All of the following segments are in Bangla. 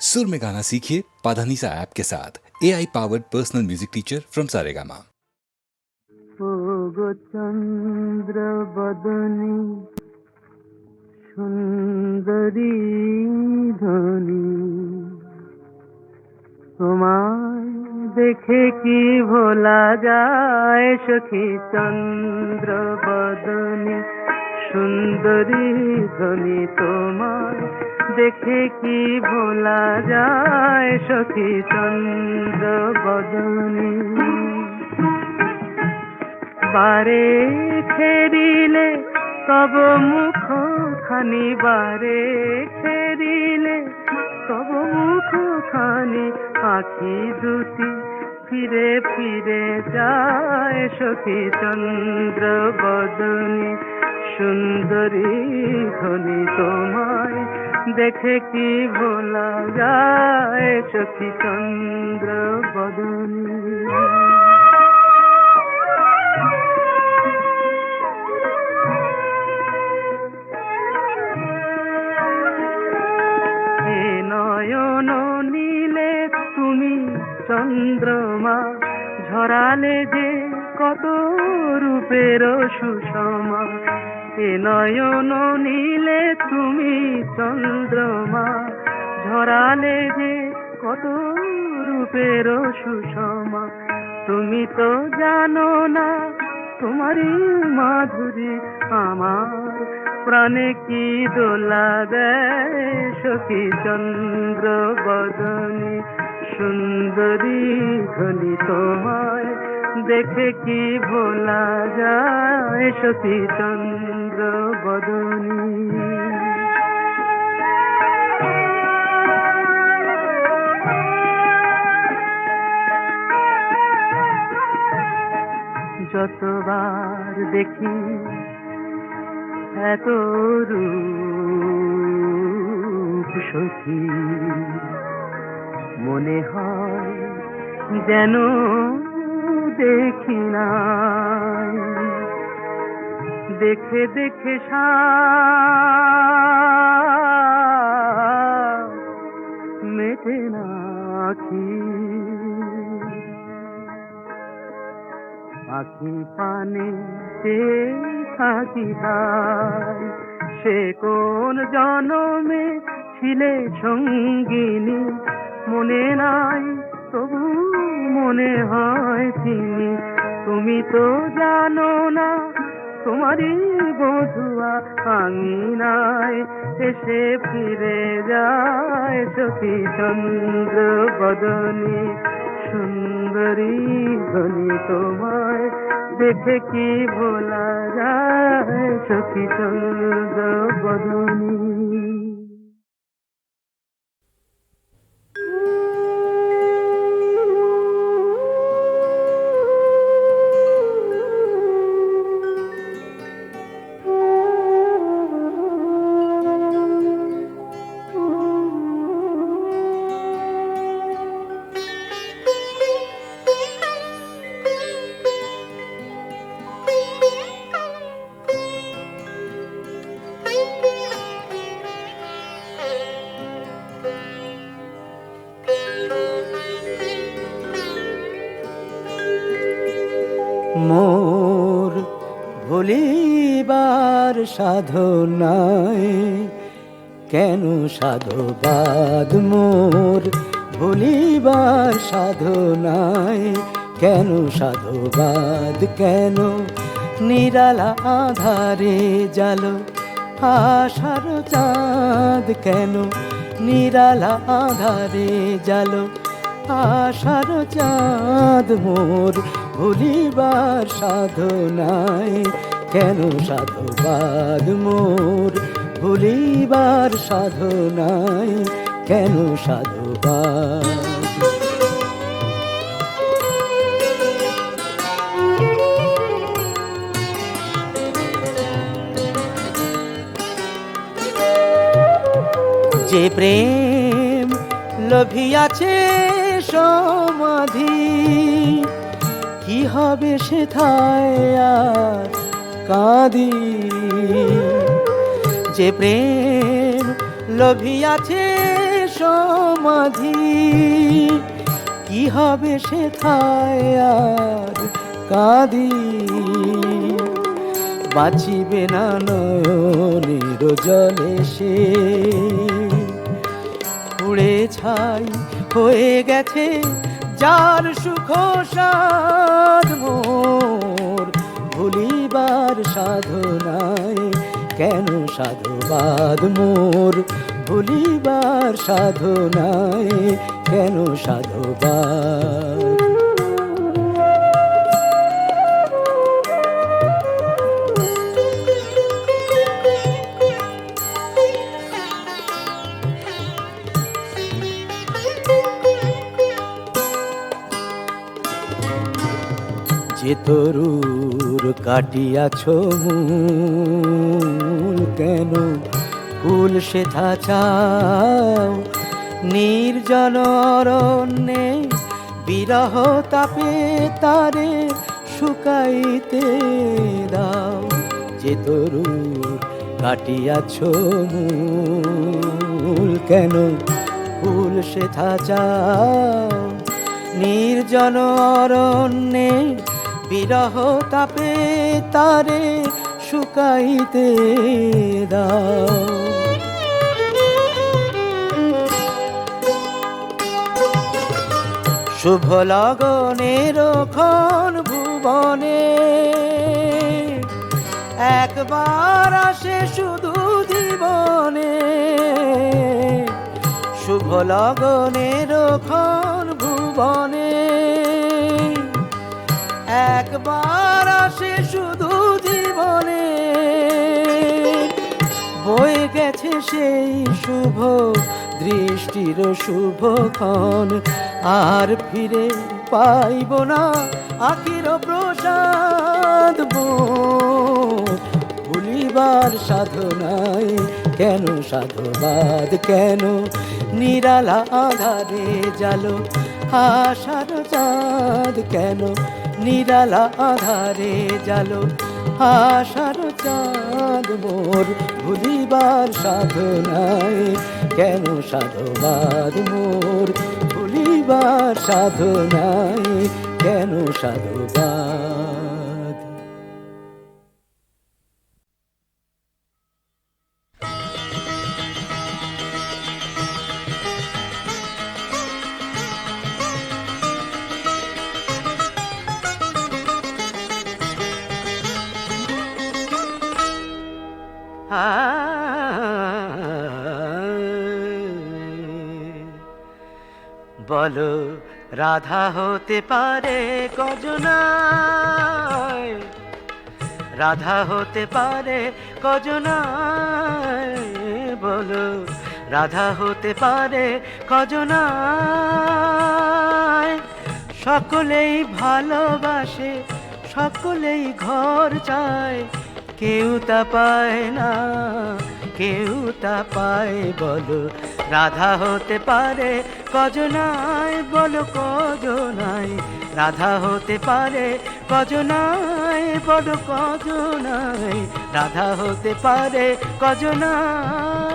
सुर में गाना सीखिए पाधानीसा ऐप के साथ A I powered personal music teacher from Saregama ও গো চন্দ্র বদনী সুন্দরী ধনী তোমায় দেখে কি ভোলা যায় সখী চন্দ্র বদনী সুন্দরী ধনী তোমায় দেখে কি ভোলা যায় সখী চন্দ্র বদনী। বারে ফেরিলে তব মুখ খানি বারে ফেরিলে তব মুখ খানি আখি দুটি ফিরে ফিরে যায় সখী চন্দ্র বদনী। সুন্দরী ধনী তোমায় দেখে কি ভোলা যায় সখী চন্দ্র বদনী। নয়ন নীলে তুমি চন্দ্রমা, ঝরালে যে কত রূপের সুষমা হে নয়ন নীলে তুমি চন্দ্রমা। ঝরালে যে কত রূপের সুষমা। তুমি তো জানো না, তোমারই মাধুরী আমার। প্রাণে কি দোলা দেয় সখী চন্দ্র বদনী। সুন্দরী ধনী তোমায় দেখে কি ভোলা যায় সখী চন্দ্র। বদনী। যতবার দেখি এত রূপ সখী মনে হয় যেন দেখি নাই। দেখে দেখে মেটে না আখি আখি পানে সে থাকি সে কোন জনমে ছিলে সঙ্গিনী? মনে নাই, তবু মনে হয় তিনি। তুমি তো জানো না তোমারই বধুয়া আঙিনায় এসে ফিরে যায় সখী চন্দ্র বদনী সুন্দরী ধনি তোমায় দেখে কি বলা যায় সখী চন্দ্র বদনী সাধনায়? কেন সাধবাদ মোর? ভুলিবার সাধনায়। কেন সাধবাদ? কেন? নিরালা আধারে জালো, আশার চাঁদ। কেন? নিরালা আধারে জালো, আশার চাঁদ মোর। ভুলিবার সাধনায় কেন সাধবাদ মোর? ভুলিবার সাধনায় কেন সাধবাদ যে প্রেম লভিয়াছে সমাধি, কি হবে সেথায় আর কাঁদি। যে প্রেম লোভিয়াছে সমাধি, কি হবে সে আর কাঁদি? বাঁচিবে না নয়নের জলে সে। উড়ে ছাই হয়ে গেছে যার সুখ সাধ ভুলিবার সাধনায় কেন সাধুবাদ মোর? ভুলিবার সাধনায় কেন সাধুবাদ? যে তরুর কাটিয়াছ কেন? কুল সেথা চাও, নির্জন অরণ্যে বিরহ তাপে তারে শুকাইতে দাও। যে তরুর কাটিয়াছ কেন? ফুল সেথা চাও, নির্জন অরণ্যে বিরহ তাপে তারে শুকাইতে দাও। শুভ লগনের খন ভুবনে একবার আসে শুধু জীবনে। শুভ লগনের খন ভুবনে একবার আসে শুধু জীবনে বয়ে গেছে সেই শুভ দৃষ্টির শুভক্ষণ আর ফিরে পাইব না আখির প্রসাদ। ভুলিবার সাধনায় কেন সাধুবাদ, কেন নিরালা আধারে জালো, আশার চাঁদ কেন নিরালা আধারে জালো, আশার চাঁদ মোর ভুলিবার সাধনায়। কেন সাধুবাদ মোর ভুলিবার সাধনায়? কেন সাধুবাদ রাধা হতে পারে কজনায় রাধা হতে পারে কজনায় বলো। রাধা হতে পারে কজনায় সকলেই ভালোবাসে, সকলেই ঘর চায়। কেউ তা পায় না, কেউ তা পায়, বলো। রাধা হতে পারে কজনায়, বলো কজনায়। রাধা হতে পারে কজনায়, বলো কজনায়। রাধা হতে পারে কজনায়।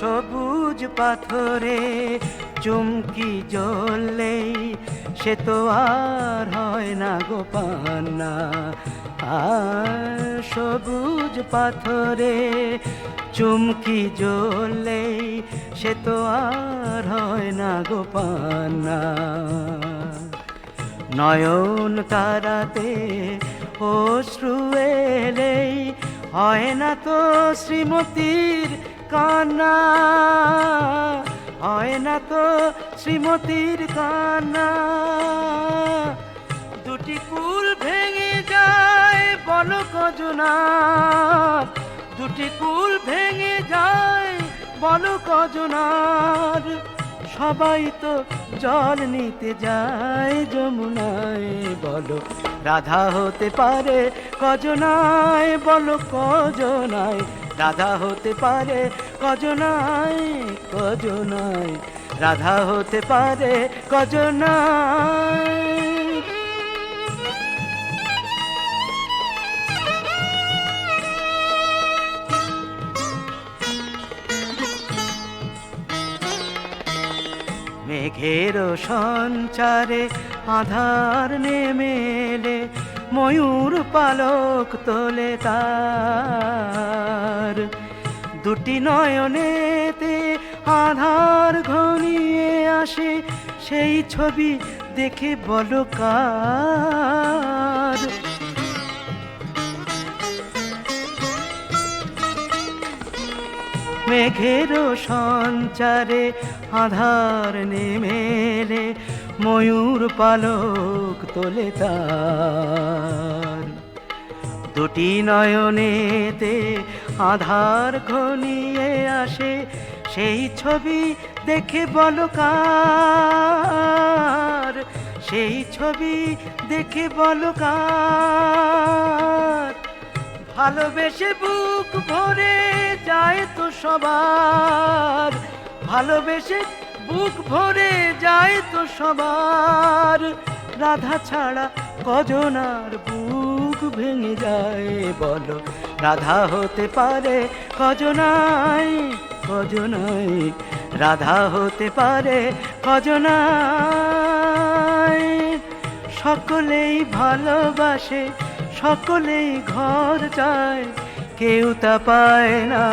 সবুজ পাথরে চুমকি জ্বললেই সে তো আর হয় না গোপান্না আর সবুজ পাথরে চুমকি জ্বললেই সে তো আর হয় না গোপান্না নয়ন তারাতে অশ্রু এলেই হয় না তো শ্রীমতীর কান্না। হয় না তো শ্রীমতীর কান্না। দুটি কুল ভেঙে যায়, বলো কজনার। দুটি কুল ভেঙে যায়, বলো কজনার। সবাই তো জল নিতে যায় যমুনায়, বলো রাধা হতে পারে কজনায়, বলো কজনায়। রাধা হতে পারে কজনায় কজনায় রাধা হতে পারে কজনায় মেঘের সঞ্চারে আধার নেমে এলে ময়ূর পালক তোলে তার। দুটি নয়নেতে আধার ঘনিয়ে আসে, সেই ছবি দেখে বলো কার? মেঘের সঞ্চারে আধার নেমেলে ময়ূর পালক তোলে তার। দুটি নয়নেতে আধার ঘনিয়ে আসে, সেই ছবি দেখে বলো কার সেই ছবি দেখে বলো কার ভালোবেসে বুক ভরে যায় তো সবার। ভালোবেসে বুক ভরে যায় তো সবার। রাধা ছাড়া কজনার বুক ভেঙে যায় বলো, রাধা হতে পারে কজনাই কজনাই। রাধা হতে পারে কজনাই। সকলেই ভালোবাসে, সকলেই ঘর চায়, কেউ তা পায় না।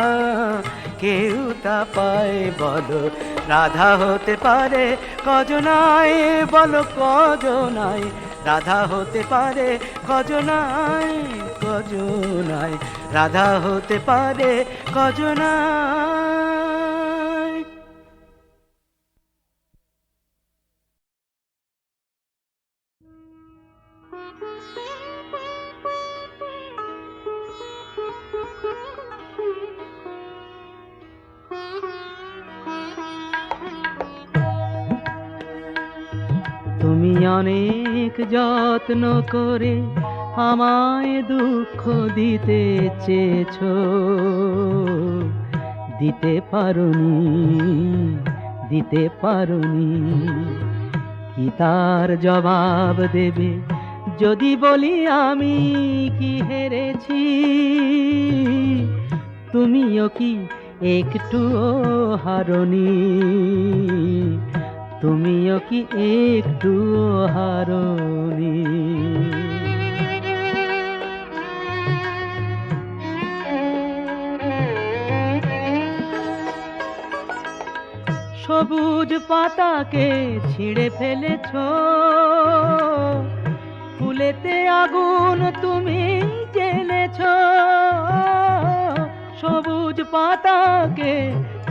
কেউ তা পায় বলো। রাধা হতে পারে কজনায় বলো কজনায় রাধা হতে পারে কজনায় কজনায় রাধা হতে পারে কজনায় তুমি অনেক যত্ন করে আমায় দুঃখ দিতে চেয়েছ। দিতে পারুনি দিতে পারুনি। কি তার জবাব দেবে? যদি বলি আমি কি হেরেছি? তুমিও কি একটুও হারনি? তুমিও কি একটু হারনি? সবুজ পাতাকে ছিঁড়ে ফেলেছ। ফুলেতে আগুন তুমি জেলেছ সবুজ পাতাকে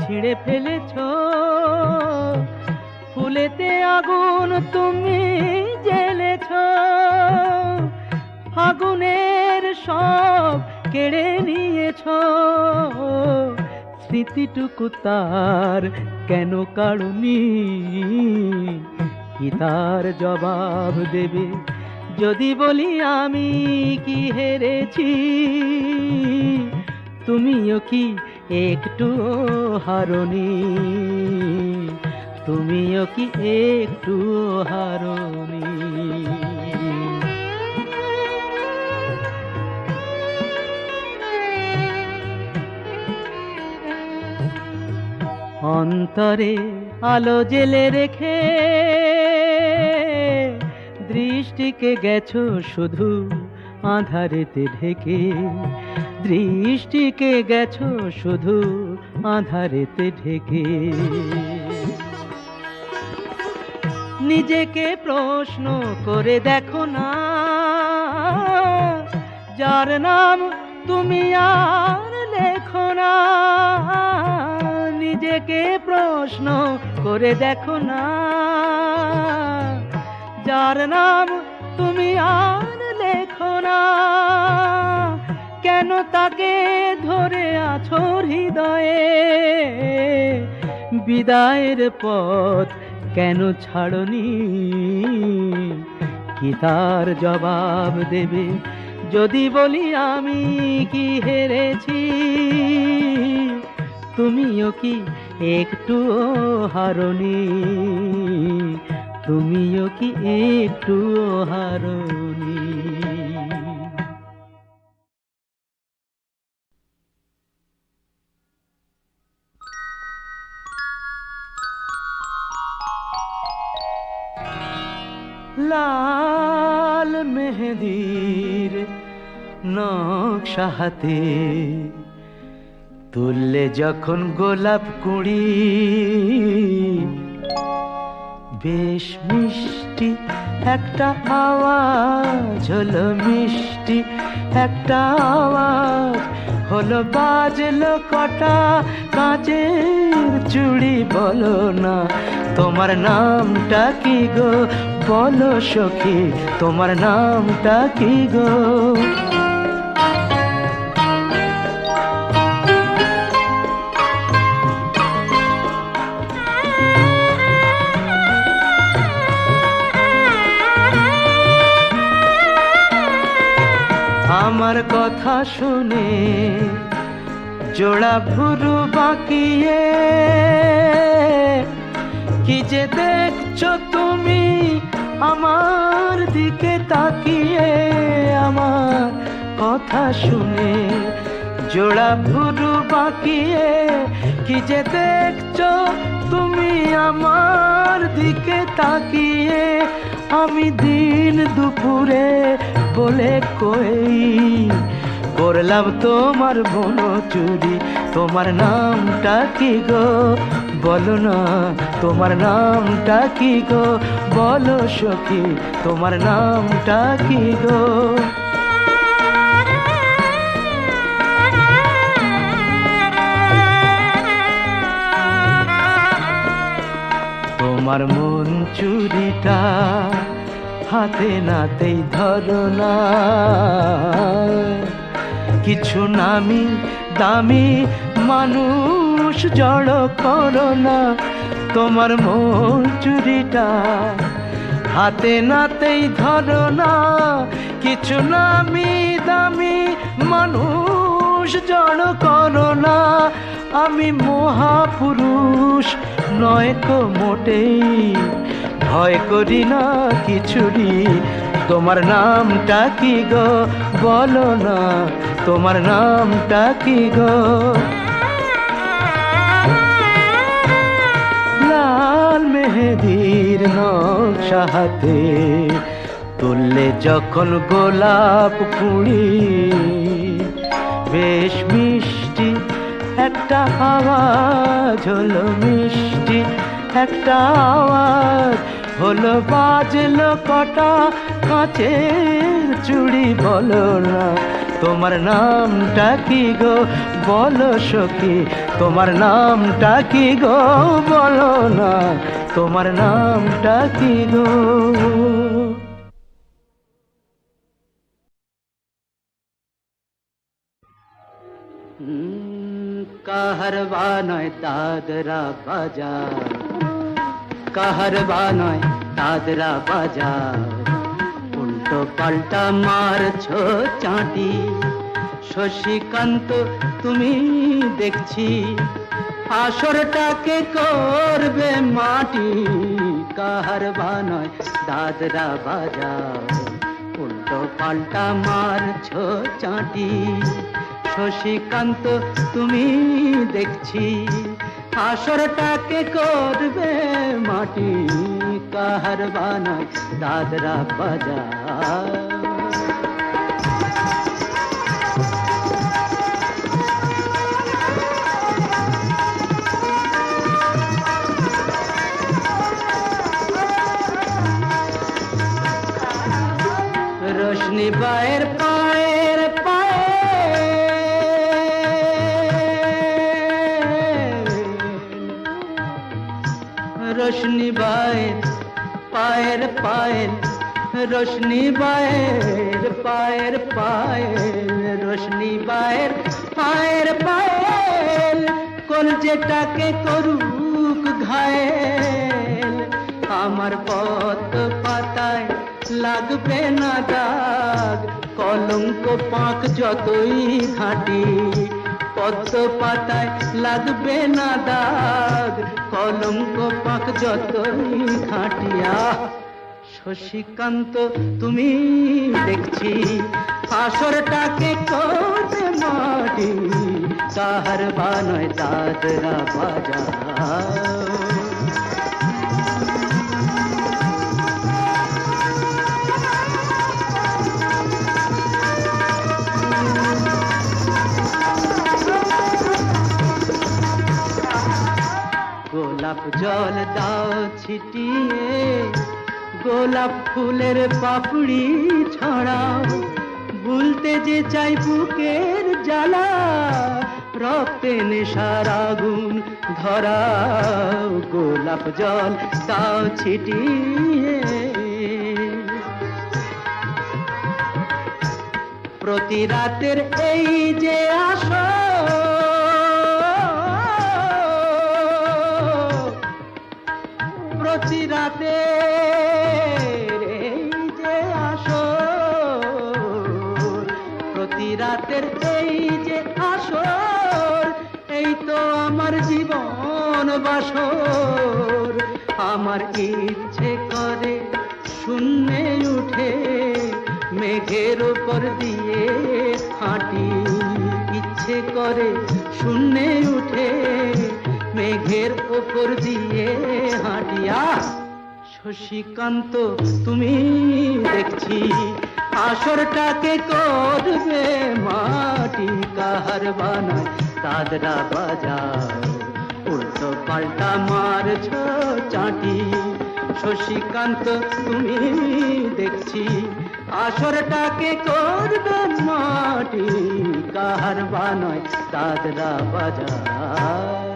ছিঁড়ে ফেলেছ। ফুলেতে আগুন তুমি জেলেছ। ফাগুনের সব কেড়ে নিয়েছ। স্মৃতিটুকু তার কেন কাড়ুনি কি তার জবাব দেবে? যদি বলি আমি কি হেরেছি? তুমিও কি একটু হারনি? তুমিও কি একটু হারনি? অন্তরে আলো জেলে রেখে দৃষ্টিকে গেছো শুধু আধারেতে ঢেকে। দৃষ্টিকে গেছো শুধু আধারেতে ঢেকে। নিজেকে প্রশ্ন করে দেখো না। যার নাম তুমি আর লেখো না। নিজেকে প্রশ্ন করে দেখো না। যার নাম তুমি আর লেখো না। কেন তাকে ধরে আছো হৃদয়ে? বিদায়ের পথ কেন ছাড়নি? কি তার জবাব দেবে? যদি বলি আমি কি হেরেছি? তুমিও কি একটু হারনি? তুমিও কি একটু হারনি? লাল মেহেদির নকশা হাতে তুললে যখন গোলাপ কুড়ি বেশ মিষ্টি একটা আওয়াজ হলো মিষ্টি একটা আওয়াজ হলো বাজলো কটা কাঁচের চুড়ি বলো না তোমার নামটা কি গো বলো সখী, তোমার নামটা কি গো? আমার কথা শুনে জোড়া ভুরু বাকিয়ে, কি যে তুমি আমার দিকে তাকিয়ে আমার কথা শুনে জোড়া ভুরু বাকিয়ে, কি যে দেখছ তুমি আমার দিকে তাকিয়ে? আমি দিন দুপুরে বলে কই করলাম তোমার বন চুরি। তোমার নামটা কি গো? বলো না, তোমার নামটা কি গো? বলো সখী, তোমার নামটা কি গো? তোমার মন চুরিটা হাতে নাতেই ধরো না। কিছু নামি দামি মানুষ জড় করো না। তোমার মন চুরিটা হাতে নাতেই ধরো না। কিছু নামি দামি মানুষ জড় করো না। আমি মহাপুরুষ, নয় তো মোটেই। ভয় করি না কিছুরি তোমার নামটা কি গো? বলো না, তোমার নামটা কি গো? লাল মেহেদির নকশা তুললে যখন গোলাপ কুড়ি বেশ মিষ্টি একটা আওয়াজ হলো মিষ্টি একটা আওয়াজ। হলো বাজলো কটা, কাঁচের চুড়ি বলো না। তোমার নামটা কি গো? বলো সখী, তোমার নামটা কি গো? বলো না। তোমার নামটা কি গো? কাহারবা নয় দাদরা বাজার। কাহারবা নয় দাদরা বাজার। উল্টো পাল্টা মারছো চাঁটি। শশীকান্ত, তুমি দেখছি, আসরটাকে করবে মাটি। কাহারবা নয় দাদরা বাজার। উল্টো পাল্টা মারছো চাঁটি। শশীকান্ত, তুমি দেখছি আসরটাকে করবে মাটি কাহার বানায় দাদরা বাজার। রোশনি বায়ের পায়ের পায়ের রোশনি বায়ের, পায়ের পায়ের রোশনি বায়ের, পায়ের পায়ের কলজেটাকে করুক ঘায়েল। আমার পথ পাতায় লাগবে না দাগ, কলঙ্ক পাক যতই ঘাঁটি, পদ্ম পাতায় লাগবে না দাগ, কলঙ্ক পাক যতই খাটিয়া শশীকান্ত তুমি দেখছি আসরটাকে করতে মাটি? কাহার বানয় দাদরা বাজা। গোলাপ জল দাও ছিটিয়ে গোলাপ ফুলের পাপড়ি ছড়াও ভুলতে যে চাই বুকের জ্বালা, রক্তে নেশার আগুন ধরাও গোলাপ জল দাও ছিটিয়ে। প্রতি রাতের এই যে আসো প্রতি রাতে জীবন বাসর। আমার ইচ্ছে করে শূন্যে উঠে মেঘের উপর দিয়ে হাঁটি। ইচ্ছে করে শূন্যে উঠে মেঘের উপর দিয়ে হাঁটিয়া শশীকান্ত, তুমি দেখছি আসরটাকে করবে মাটি। কাহার বানায় দাদরা বাজাও উল্টো পাল্টা মারছ চাটি। শশীকান্ত তুমি দেখছি আসরটাকে করবে মাটি। কাহার বানয় দাদরা বাজার।